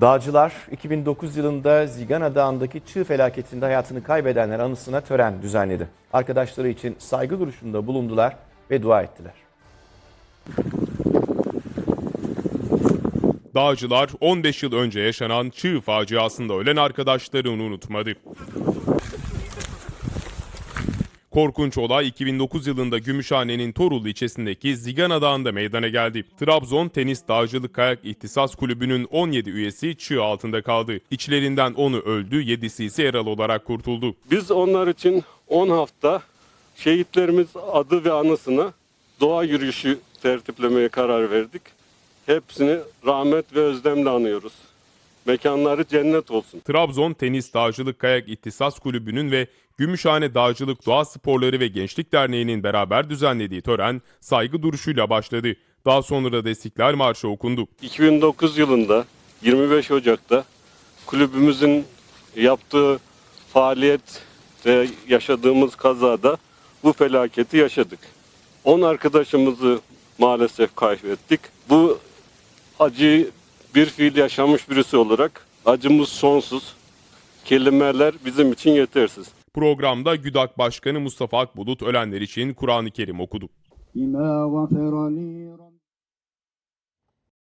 Dağcılar 2009 yılında Zigana Dağı'ndaki çığ felaketinde hayatını kaybedenler anısına tören düzenledi. Arkadaşları için saygı duruşunda bulundular ve dua ettiler. Dağcılar 15 yıl önce yaşanan çığ faciasında ölen arkadaşlarını unutmadı. Korkunç olay 2009 yılında Gümüşhane'nin Torul ilçesindeki Zigana Dağı'nda meydana geldi. Trabzon Tenis Dağcılık Kayak İhtisas Kulübü'nün 17 üyesi çığ altında kaldı. İçlerinden 10'u öldü, 7'si ise yaralı olarak kurtuldu. Biz onlar için 10 hafta şehitlerimiz adı ve anısına doğa yürüyüşü tertiplemeye karar verdik. Hepsini rahmet ve özlemle anıyoruz. Mekanları cennet olsun. Trabzon Tenis Dağcılık Kayak İhtisas Kulübü'nün ve Gümüşhane Dağcılık Doğa Sporları ve Gençlik Derneği'nin beraber düzenlediği tören saygı duruşuyla başladı. Daha sonra da İstiklal Marşı okundu. 2009 yılında 25 Ocak'ta kulübümüzün yaptığı faaliyet ve yaşadığımız kazada bu felaketi yaşadık. 10 arkadaşımızı maalesef kaybettik. Bu acıyı bir fiil yaşamış birisi olarak acımız sonsuz. Kelimeler bizim için yetersiz. Programda GÜDAK Başkanı Mustafa Akbulut ölenler için Kur'an-ı Kerim okudu.